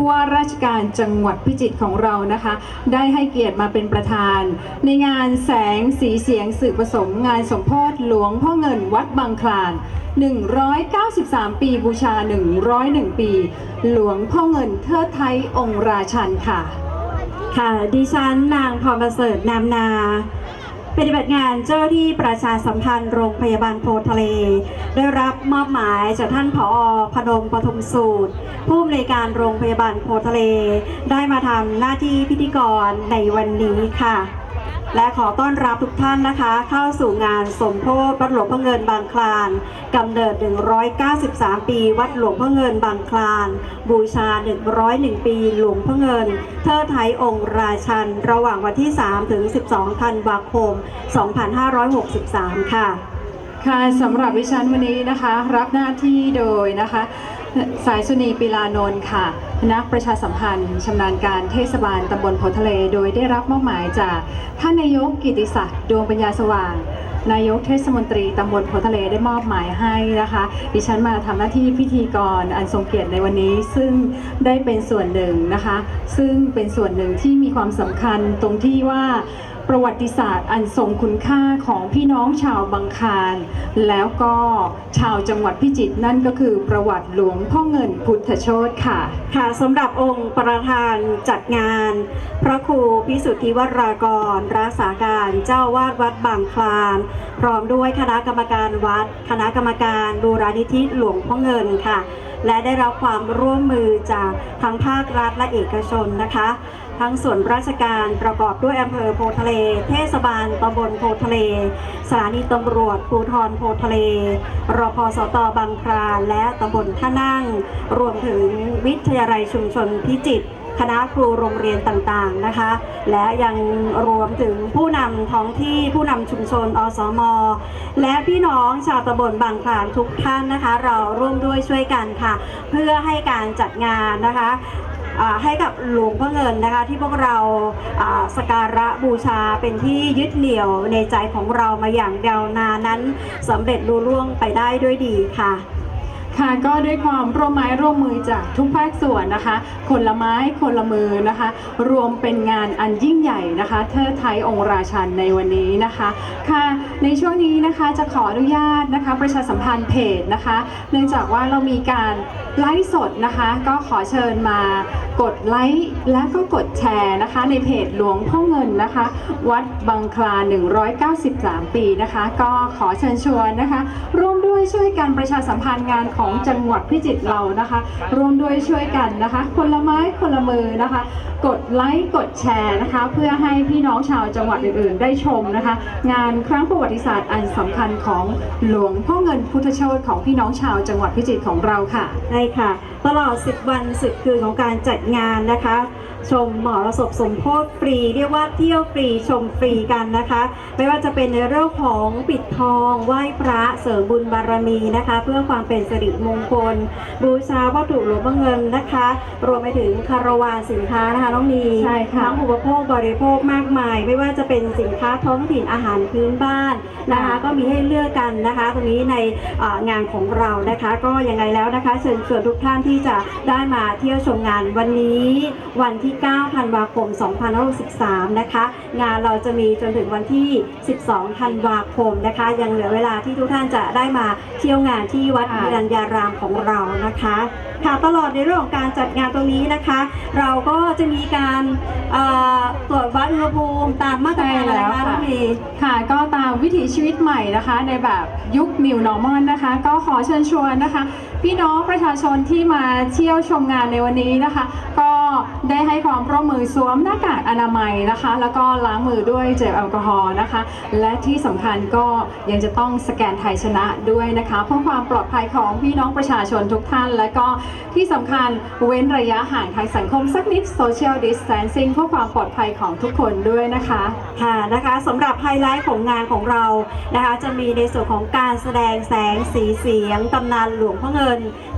ผู้ว่าราชการจังหวัดพิจิตรของเรานะคะ ได้ให้เกียรติมาเป็นประธาน ในงานแสงสีเสียงสื่อผสมงานสมโพธิหลวงพ่อเงินวัดบางคลาน 193 ปีบูชา 101 ปี หลวงพ่อเงินเทิดไทยองค์ราชันค่ะ ค่ะดิฉันนางพรประเสริฐนามนา ปฏิบัติงานเจ้าหน้าที่ประชาสัมพันธ์โรงพยาบาลโพทะเล ได้รับมอบหมายจากท่านผอพนมปฐมสูตร ผู้อำนวยการโรงพยาบาลโพทะเล ได้มาทำหน้าที่พิธีกรในวันนี้ค่ะ และขอต้อนรับทุกท่านนะคะ เข้าสู่งานสมโพธิวัดหลวงพ่อเงินบางคลานกำเนิด 193 ปี วัดหลวงพ่อเงินบางคลาน บูชา 101 ปี หลวงพ่อเงิน เทิดไทยองค์ราชัน ระหว่างวันที่ 3 ถึง 12 ธันวาคม 2563 ค่ะ ค่ะสำหรับดิฉันวันนี้นะคะ รับหน้าที่โดยนะคะ สายสุนีปิลานนท์ค่ะ นักประชาสัมพันธ์ชำนาญการเทศบาลตำบลโพทะเล โดยได้รับมอบหมายจากท่านนายกกิติศักดิ์ดวงปัญญาสว่าง นายกเทศมนตรีตำบลโพทะเลได้มอบหมายให้นะคะ ดิฉันมาทำหน้าที่พิธีกรอันทรงเกียรติในวันนี้ ซึ่งได้เป็นส่วนหนึ่งนะคะ ซึ่งเป็นส่วนหนึ่งที่มีความสำคัญตรงที่ว่า ประวัติศาสตร์อันทรงคุณค่าของพี่น้องชาวบางคาร แล้วก็ชาวจังหวัดพิจิตรนั่นก็คือประวัติหลวงพ่อเงินพุทธโชตค่ะ ค่ะสำหรับองค์ประธานจัดงาน พระครูพิสุทธิวรากร รักษาการเจ้าวาดวัดบางคลานพร้อมด้วยคณะกรรมการวัด คณะกรรมการบูรณิธิหลวงพ่อเงินค่ะ และได้รับความร่วมมือจากทั้งภาครัฐและเอกชนนะคะ ทั้งส่วนราชการประกอบด้วยอำเภอโพทะเล เทศบาลตำบลโพทะเล สถานีตำรวจภูธรโพทะเล รพสตบางคลานและตำบลท่านั่ง รวมถึงวิทยาลัยชุมชนพิจิตรคณะครูโรงเรียนต่างๆนะคะ และยังรวมถึงผู้นำท้องที่ผู้นำชุมชนอสม และพี่น้องชาวตำบลบางคลานทุกท่านนะคะ เราร่วมด้วยช่วยกันค่ะ เพื่อให้การจัดงานนะคะ ให้กับหลวงพ่อเงินนะคะที่พวกเราสกการะบูชาเป็นที่ยึดเหนี่ยวในใจของเรามาอย่างยาวนานนั้นสำเร็จลุล่วงไปได้ด้วยดีค่ะ ค่ะก็ด้วยความร่วมไม้ร่วมมือจากทุกภาคส่วนนะคะ คนละไม้คนละมือนะคะ รวมเป็นงานอันยิ่งใหญ่นะคะเทิดไทยองค์ราชันในวันนี้นะคะค่ะในช่วงนี้นะคะจะขออนุญาตนะคะประชาสัมพันธ์เพจนะคะ เนื่องจากว่าเรามีการไลฟ์สดนะคะ ก็ขอเชิญมากดไลค์และก็กดแชร์นะคะ ในเพจหลวงพ่อเงินนะคะ วัดบางคลา 193 ปีนะคะ ก็ขอเชิญชวนนะคะ ร่วมด้วยช่วยกันประชาสัมพันธ์งานของของจังหวัดพิจิตรเรานะคะร่วมด้วยช่วยกันนะคะ คนละไม้คนละมือนะคะ กดไลค์กดแชร์นะคะ เพื่อให้พี่น้องชาวจังหวัดอื่นๆ ได้ชมนะคะ งานครั้งประวัติศาสตร์อันสำคัญของหลวงพ่อเงินพุทธโชตของพี่น้องชาวจังหวัดพิจิตรของเราค่ะใช่ค่ะ ตลอด 10 วัน10คืนของการจัดงานนะคะ ชมหมอระศพสมโพธิฟรี เรียกว่าเที่ยวฟรีชมฟรีกันนะคะ ไม่ว่าจะเป็นในเรื่องของปิดทอง ไหว้พระเสริมบุญบารมีนะคะ เพื่อความเป็นสิริมงคล บูชาวัตถุหลวงพ่อเงินนะคะ รวมไปถึงคาราวานสินค้านะคะน้องนีใช่ค่ะทั้งอุปโภคบริโภคมากมาย ไม่ว่าจะเป็นสินค้าท้องถิ่นอาหารพื้นบ้านนะคะ ก็มีให้เลือกกันนะคะ ตรงนี้ในเอ่องานของเรานะคะ ก็ยังไงแล้วนะคะ เชิญชวนทุกท่านที่จะได้มาเที่ยวชมงานวันนี้วันที่ 9 ธันวาคม 2563 นะคะ งานเราจะมีจนถึงวันที่ 12 ธันวาคมนะคะ ยังเหลือเวลาที่ทุกท่านจะได้มาเที่ยวงานที่วัดค่ะวิรัญญารามของเรานะคะค่ะตลอดในเรื่องของการจัดงานตรงนี้นะคะ เราก็จะมีการเอ่อตรวจวัดอุณหภูมิตามมาตรการอะไรคะน้องมีค่ะ ก็ตามวิถีชีวิตใหม่นะคะ ในแบบยุค New Normal นะคะ ก็ขอเชิญชวนนะคะ พี่น้องประชาชนที่มาเที่ยวชมงานในวันนี้นะคะ ก็ได้ให้ความร่วมมือสวมหน้ากากอนามัยนะคะ แล้วก็ล้างมือด้วยเจลแอลกอฮอล์นะคะ และที่สำคัญก็ยังจะต้องสแกนไทยชนะด้วยนะคะ เพื่อความปลอดภัยของพี่น้องประชาชนทุกท่าน และก็ที่สำคัญเว้นระยะห่างทางสังคมสักนิด social distancing เพื่อความปลอดภัยของทุกคนด้วยนะคะค่ะนะคะสำหรับไฮไลท์ของงานของเรานะคะ จะมีในส่วนของการแสดงแสงสีเสียงตำนานหลวงพ่อเงิน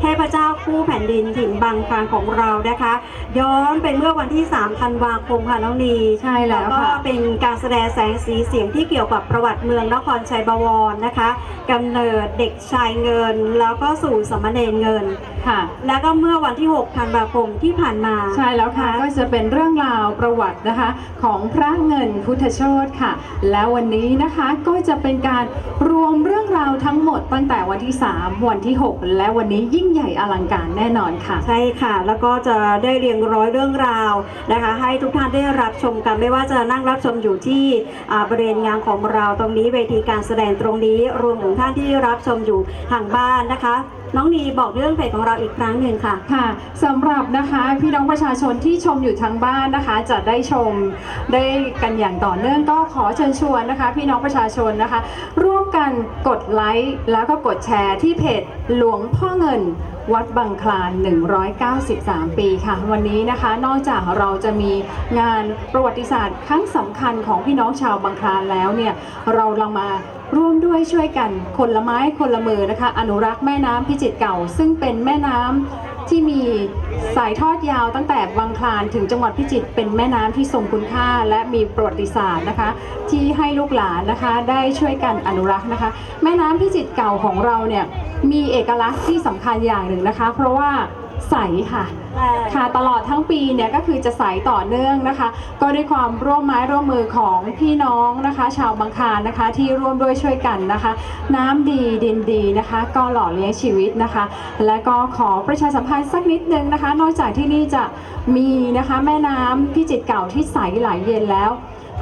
เทพเจ้าคู่แผ่นดินถิ่นบางคลานของเรานะคะ ย้อนไปเมื่อวันที่3ธันวาคมค่ะน้องนีใช่แล้วก็ค่ะเป็นการแสดงแสงสีเสียงที่เกี่ยวกับประวัติเมืองนครชัยบวรนะคะกำเนิดเด็กชายเงิน แล้วก็สู่สามเณรเงินค่ะ แล้วก็เมื่อวันที่6ธันวาคมที่ผ่านมา ใช่แล้วค่ะ ก็จะเป็นเรื่องราวประวัตินะคะ ของพระเงินพุทธโชตค่ะ แล้ววันนี้นะคะก็จะเป็นการรวมเรื่องราวทั้งหมดตั้งแต่วันที่ 3 วันที่ 6 และวันนี้ยิ่งใหญ่อลังการแน่นอนค่ะ ใช่ค่ะ แล้วก็จะได้เรียงร้อยเรื่องราวนะคะ ให้ทุกท่านได้รับชมกันไม่ว่าจะนั่งรับชมอยู่ที่อ่าบริเวณงานของเราตรงนี้เวทีการแสดงตรงนี้รวมถึงท่านที่รับชมอยู่ทางบ้านนะคะ น้องนีบอกเรื่องเพจของเราอีกครั้งหนึ่งค่ะ ค่ะสำหรับนะคะพี่น้องประชาชนที่ชมอยู่ทางบ้านนะคะ จะได้ชมได้กันอย่างต่อเนื่องก็ขอเชิญชวนนะคะ พี่น้องประชาชนนะคะ ร่วมกันกดไลค์แล้วก็กดแชร์ที่เพจหลวงพ่อเงิน วัดบางคลาน 193 ปีค่ะ วันนี้นะคะ นอกจากเราจะมีงานประวัติศาสตร์ครั้งสำคัญของพี่น้องชาวบางคลานแล้วเนี่ยเราลองมาร่วมด้วยช่วยกันคนละไม้คนละมือนะคะ อนุรักษ์แม่น้ำพิจิตรเก่า ซึ่งเป็นแม่น้ำ ที่มีสายทอดยาวตั้งแต่บางคลานถึงจังหวัดพิจิตรเป็นแม่น้ำที่ทรงคุณค่า และมีประวัติศาสตร์นะคะ ที่ให้ลูกหลานนะคะได้ช่วยกันอนุรักษ์นะคะ แม่น้ำพิจิตรเก่าของเราเนี่ยมีเอกลักษณ์ที่สำคัญอย่างหนึ่งนะคะ เพราะว่า ใสค่ะ ค่ะตลอดทั้งปีเนี่ยก็คือจะใสต่อเนื่องนะคะ ก็ด้วยความร่วมไม้ร่วมมือของพี่น้องนะคะ ชาวบางคลานนะคะที่ร่วมด้วยช่วยกันนะคะ น้ำดีดินดีนะคะ ก็หล่อเลี้ยงชีวิตนะคะ และก็ขอประชาสัมพันธ์สักนิดนึงนะคะ นอกจากที่นี่จะมีนะคะแม่น้ำพิจิตรเก่าที่ใสไหลเย็นแล้ว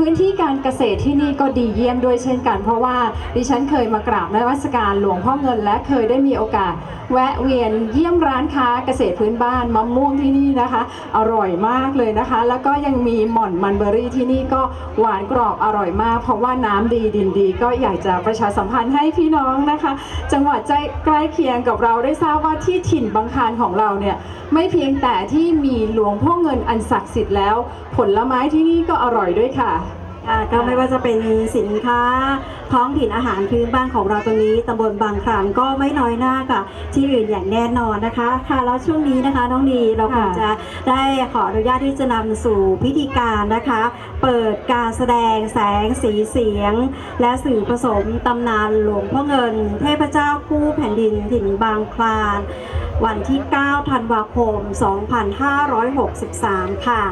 พื้นที่การเกษตรที่นี่ก็ดีเยี่ยมด้วยเช่นกัน เพราะว่าดิฉันเคยมากราบนวัสการหลวงพ่อเงิน และเคยได้มีโอกาส แวะเวียนเยี่ยมร้านค้าเกษตรพื้นบ้านมะม่วงที่นี่นะคะ อร่อยมากเลยนะคะ แล้วก็ยังมีหม่อนมันเบอรี่ที่นี่ก็หวานกรอบอร่อยมาก เพราะว่าน้ำดีดินดี ก็อยากจะประชาสัมพันธ์ให้พี่น้องนะคะ จังหวัดใจใกล้เคียงกับเราได้ทราบว่าที่ถิ่นบางคานของเราเนี่ยไม่เพียงแต่ที่มีหลวงพ่อเงินอันศักดิ์สิทธิ์แล้ว ผลไม้ที่นี่ก็อร่อยด้วยค่ะ ค่ะก็ไม่ว่าจะเป็นสินค้าท้องถิ่นอาหารพื้นบ้านของเราตรงนี้ตำบลบางครามก็ไม่น้อยหน้ากับที่อื่นอย่างแน่นอนนะคะ ค่ะแล้วช่วงนี้นะคะน้องดีเราคงค่ะจะได้ขออนุญาตที่จะนำสู่พิธีการนะคะ เปิดการแสดงแสงสีเสียง และสื่อผสมตำนานหลวงพ่อเงิน เทพเจ้าคู่แผ่นดินถิ่นบางคลานวันที่ 9 ธันวาคม 2563 ค่ะ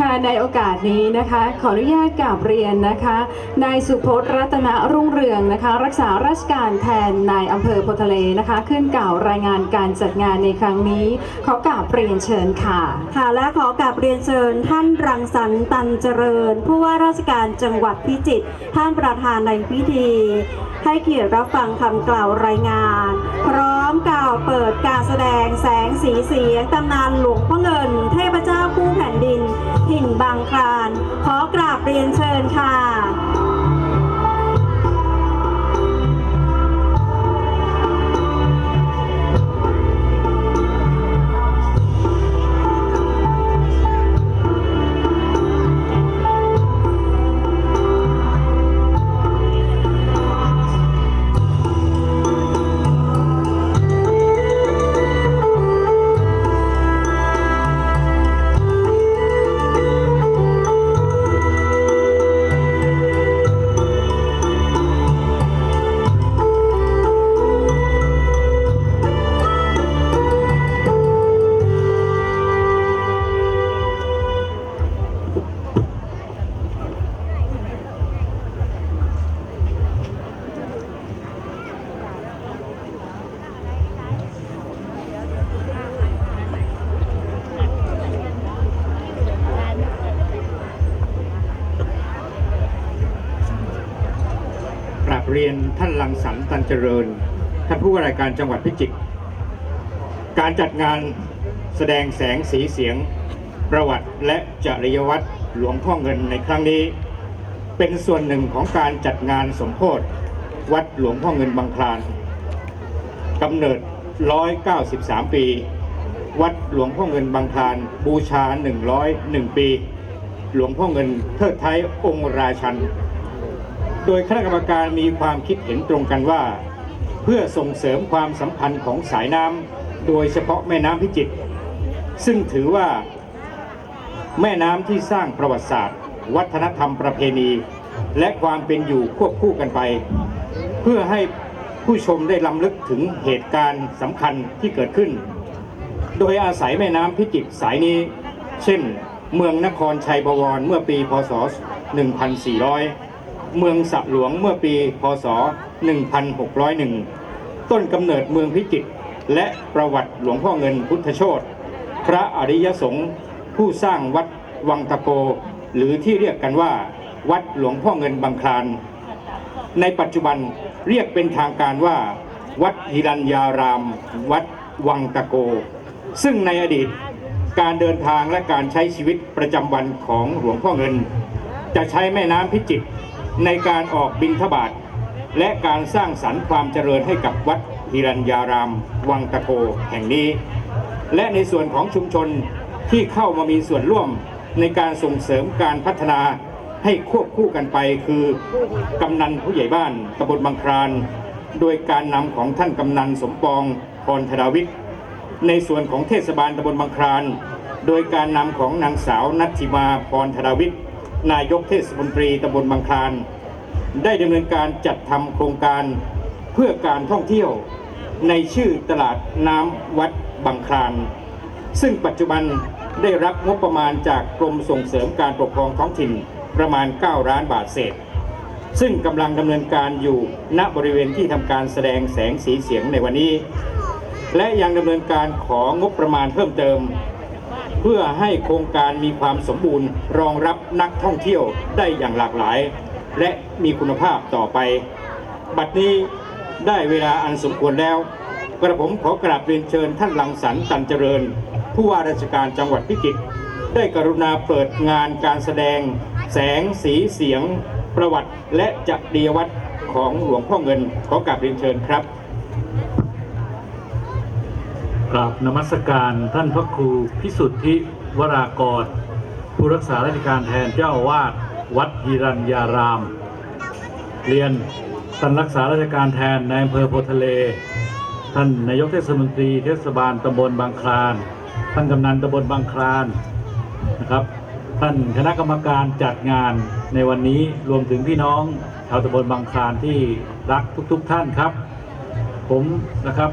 ค่ะในโอกาสนี้นะคะ ขออนุญาตกราบเรียนนะคะนายสุพจน์รัตนรุ่งเรืองนะคะ รักษาราชการแทนนายอำเภอโพทะเลนะคะ ขึ้นกล่าวรายงานการจัดงานในครั้งนี้ ขอกราบเรียนเชิญค่ะ ค่ะและขอกราบเรียนเชิญ ท่านรังสรรค์ตันเจริญ ผู้ว่าราชการจังหวัดพิจิตรท่านประธานในพิธี ให้เกียรติรับฟังคำกล่าวรายงาน พร้อมกล่าวเปิดการแสดงแสงสีเสียงตำนานหลวงพ่อเงิน เทพเจ้าคู่แผ่นดิน หินบางคลาน ขอกราบเรียนเชิญค่ะ รียนท่านลังสรรค์ตันเจริญ ท่านผู้ว่าราชการจังหวัดพิจิตร การจัดงานแสดงแสงสีเสียง ประวัติและจริยวัตรหลวงพ่อเงินในครั้งนี้ เป็นส่วนหนึ่งของการจัดงานสมโพธิวัดหลวงพ่อเงินบางคลานกำเนิด 193 ปี วัดหลวงพ่อเงินบางคลานบูชา 101 ปี หลวงพ่อเงินเทิดไทยองค์ราชัน โดยคณะกรรมการมีความคิดเห็นตรงกันว่า เพื่อส่งเสริมความสัมพันธ์ของสายน้ำโดยเฉพาะแม่น้ำพิจิตรซึ่งถือว่า แม่น้ำที่สร้างประวัติศาสตร์ วัฒนธรรมประเพณี และความเป็นอยู่ควบคู่กันไป เพื่อให้ผู้ชมได้ลำลึกถึงเหตุการณ์สำคัญที่เกิดขึ้น โดยอาศัยแม่น้ำพิจิตรสายนี้ เช่น เมืองนครชัยบวรเมื่อปีพศ 1400 เมืองสะหลวงเมื่อปี พศ 1601 ต้นกำเนิดเมืองพิจิตรและประวัติหลวงพ่อเงินพุทธโชตพระอริยสงฆ์ผู้สร้างวัดวังตะโก หรือที่เรียกกันว่า วัดหลวงพ่อเงินบางคลาน ในปัจจุบันเรียกเป็นทางการว่า วัดฮิรัญญาราม วัดวังตะโก ซึ่งในอดีตการเดินทางและการใช้ชีวิตประจำวันของหลวงพ่อเงิน จะใช้แม่น้ำพิจิตร ในการออกบิณฑบาตและการสร้างสรรค์ความเจริญให้กับวัดฮิรัญญาราม วังตะโกแห่งนี้ และในส่วนของชุมชนที่เข้ามามีส่วนร่วมในการส่งเสริมการพัฒนาให้ควบคู่กันไปคือกำนันผู้ใหญ่บ้านตำบลบางคราน โดยการนำของท่านกำนันสมปองพรธดาวิทย์ในส่วนของเทศบาลตำบลบางคราน โดยการนำของนางสาวนัทธิมาพรธดาวิทย์ นายกเทศมนตรีตำบลบางคราน ได้ดำเนินการจัดทำโครงการเพื่อการท่องเที่ยวในชื่อตลาดน้ำวัดบางคลาน ซึ่งปัจจุบันได้รับงบประมาณจากกรมส่งเสริมการปกครองท้องถิ่นประมาณ 9 ล้านบาทเศษ ซึ่งกำลังดำเนินการอยู่ณบริเวณที่ทำการแสดงแสงสีเสียงในวันนี้ และยังดำเนินการของบประมาณเพิ่มเติม เพื่อให้โครงการมีความสมบูรณ์ รองรับนักท่องเที่ยวได้อย่างหลากหลาย และมีคุณภาพต่อไป บัดนี้ได้เวลาอันสมควรแล้ว กระผมขอกราบเรียนเชิญท่านลังสรรตันเจริญ ผู้ว่าราชการจังหวัดพิจิตรได้กรุณาเปิดงานการแสดง แสงสีเสียง ประวัติและจักรีวัตรของหลวงพ่อเงินขอกราบเรียนเชิญครับ ราบนมัสการท่านพระครูพิสุทธิวรากร ผู้รักษาราชการแทนเจ้าวาสวัดฮิรัญญาราม เรียนท่านรักษาราชการแทนในอำเภอโพทะเล ท่านนายกเทศมนตรีเทศบาลตำบลบางคลาน ท่านกำนันตำบลบางคลานนะครับท่านคณะกรรมการจัดงานในวันนี้รวมถึงพี่น้องชาวตำบลบางคลานที่รักทุกๆทท่านครับ ผมนะครับ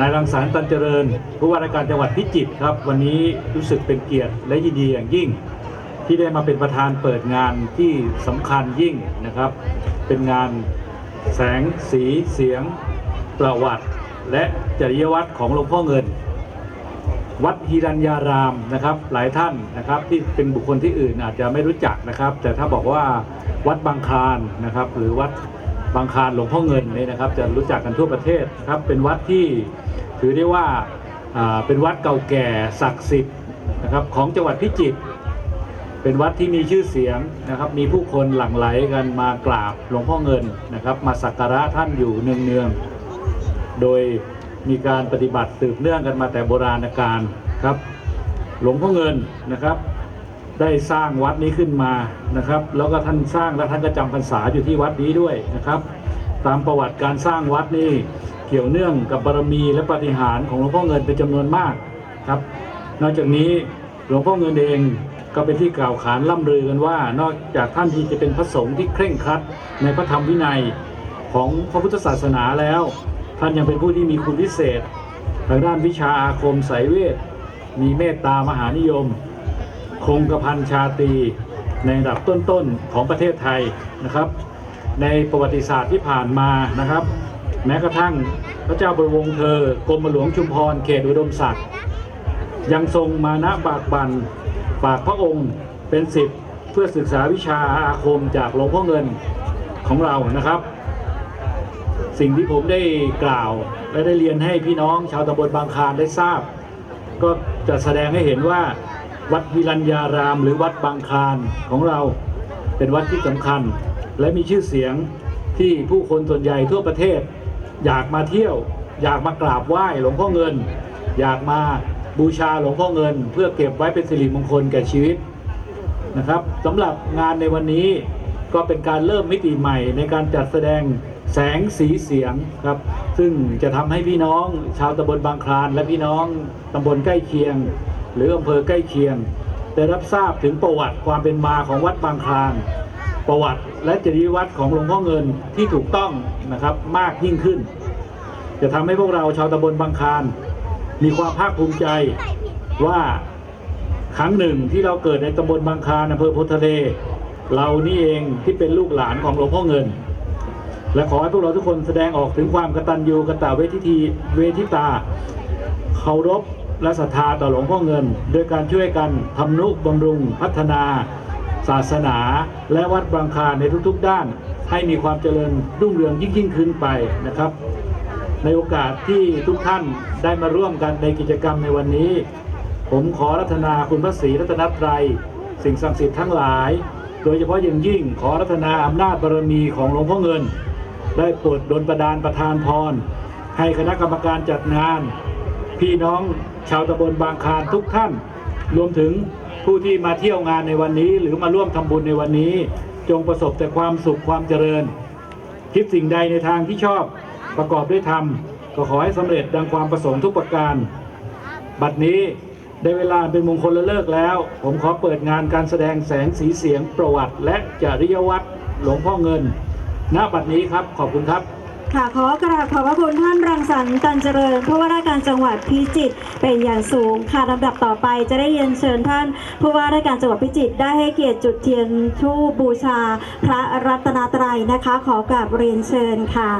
นายรังสรรค์ตันเจริญ ผู้ว่าราชการจังหวัดพิจิตรครับ วันนี้รู้สึกเป็นเกียรติและยินดีอย่างยิ่ง ที่ได้มาเป็นประธานเปิดงานที่สำคัญยิ่งนะครับ เป็นงานแสงสีเสียง ประวัติ และจริยวัตรของหลวงพ่อเงิน วัดฮิรัญญารามนะครับ หลายท่านนะครับที่เป็นบุคคลที่อื่นอาจจะไม่รู้จักนะครับ แต่ถ้าบอกว่าวัดบางคลานนะครับ หรือวัด บางคานหลวงพ่อเงินเนี่ยนะครับ จะรู้จักกันทั่วประเทศครับเป็นวัดที่ถือได้ว่าอ่าเป็นวัดเก่าแก่ศักดิ์สิทธิ์นะครับของจังหวัดพิจิตรเป็นวัดที่มีชื่อเสียงนะครับ มีผู้คนหลั่งไหลกันมากราบหลวงพ่อเงินนะครับ มาสักการะท่านอยู่เนืองๆโดยมีการปฏิบัติสืบเนื่องกันมาแต่โบราณกาลครับ หลวงพ่อเงินนะครับ ได้สร้างวัดนี้ขึ้นมานะครับ แล้วก็ท่านสร้างและท่านก็จำพรรษาอยู่ที่วัดนี้ด้วยนะครับ ตามประวัติการสร้างวัดนี่เกี่ยวเนื่องกับบารมีและปฏิหารของหลวงพ่อเงินเป็นจำนวนมากครับ นอกจากนี้หลวงพ่อเงินเองก็เป็นที่กล่าวขานล่ำลือกันว่า นอกจากท่านที่จะเป็นพระสงฆ์ที่เคร่งครัดในพระธรรมวินัยของพระพุทธศาสนาแล้ว ท่านยังเป็นผู้ที่มีคุณพิเศษ ทางด้านวิชาอาคมไสยเวท มีเมตตามหานิยม คงกระพันชาตรีในระดับต้นๆของประเทศไทยนะครับ ในประวัติศาสตร์ที่ผ่านมานะครับ แม้กระทั่งพระเจ้าบรวงศ์เธอกรมหลวงชุมพรเขตอุดมศักดิ์ยังทรงมานะบากบันฝากพระองค์เป็นสิทธิ์เพื่อศึกษาวิชาอาคมจากหลวงพ่อเงินของเรานะครับ สิ่งที่ผมได้กล่าวและได้เรียนให้พี่น้องชาวตำบลบางคานได้ทราบ ก็จะแสดงให้เห็นว่า วัดวิรัญญาราม หรือวัดบางคลานของเราเป็นวัดที่สำคัญ และมีชื่อเสียงที่ผู้คนส่วนใหญ่ทั่วประเทศ อยากมาเที่ยว อยากมากราบไหว้หลวงพ่อเงิน อยากมาบูชาหลวงพ่อเงิน เพื่อเก็บไว้เป็นสิริมงคลแก่ชีวิตนะครับสำหรับงานในวันนี้ก็เป็นการเริ่มมิติใหม่ในการจัดแสดงแสงสีเสียงครับ ซึ่งจะทำให้พี่น้องชาวตำบลบางคลาน และพี่น้องตำบลใกล้เคียง หรืออำเภอใกล้เคียง ได้รับทราบถึงประวัติความเป็นมาของวัดบางคลานประวัติและจริยวัตรของหลวงพ่อเงินที่ถูกต้องนะครับมากยิ่งขึ้น จะทำให้พวกเราชาวตำบลบางคลานมีความภาคภูมิใจว่าครั้งหนึ่งที่เราเกิดในตำบลบางคลานอำเภอโพธิ์ทะเล เรานี่เองที่เป็นลูกหลานของหลวงพ่อเงิน และขอให้พวกเราทุกคนแสดงออกถึงความกตัญญูกตเวทิทีเวทิตาเคารพ และศรัทธาต่อหลวงพ่อเงิน โดยการช่วยกันทำนุบำรุงพัฒนา ศาสนา และวัดบางคาในทุกๆด้าน ให้มีความเจริญรุ่งเรืองยิ่งยิ่งขึ้นไปนะครับ ในโอกาสที่ทุกท่านได้มาร่วมกันในกิจกรรมในวันนี้ ผมขอรัตนาคุณพระศรีรัตนตรัย สิ่งศักดิ์สิทธิ์ทั้งหลาย โดยเฉพาะอย่างยิ่งขอรัตนาอำนาจบารมีของหลวงพ่อเงิน ได้โปรดดลประดานประทานพรให้คณะกรรมการจัดงาน พี่น้อง ชาวตำบลบางคานทุกท่าน รวมถึงผู้ที่มาเที่ยวงานในวันนี้ หรือมาร่วมทำบุญในวันนี้ จงประสบแต่ความสุขความเจริญ คิดสิ่งใดในทางที่ชอบประกอบด้วยธรรมก็ขอให้สำเร็จดังความประสงค์ทุกประการ บัดนี้ได้เวลาเป็นมงคลละเลิกแล้ว ผมขอเปิดงานการแสดงแสงสีเสียงประวัติ และจริยวัตรหลวงพ่อเงิน ณ บัดนี้ครับขอบคุณครับ ค่ะขอกราบขอบพระคุณท่านรังสรรค์ตันเจริญผู้ว่าราชการจังหวัดพิจิตรเป็นอย่างสูงค่ะลำดับต่อไปจะได้เรียนเชิญท่านผู้ว่าราชการจังหวัดพิจิตรได้ให้เกียรติจุดเทียนทูบบูชา พระรัตนตรัยนะคะ ขอกราบเรียนเชิญค่ะ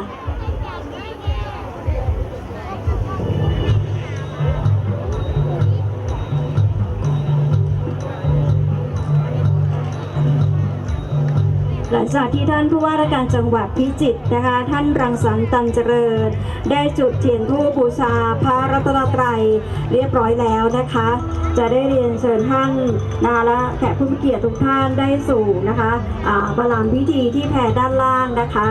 หลังจากที่ท่านผู้ว่าราชการจังหวัดพิจิตรนะคะ ท่านรังสรรค์ตันเจริญ ได้จุดเทียนธูปบูชาพระรัตนตรัยเรียบร้อยแล้วนะคะ จะได้เรียนเชิญท่านนาและแขกผู้มีเกียรติทุกท่านได้สู่นะคะบาประลามพิธีที่แพรด้านล่างนะคะ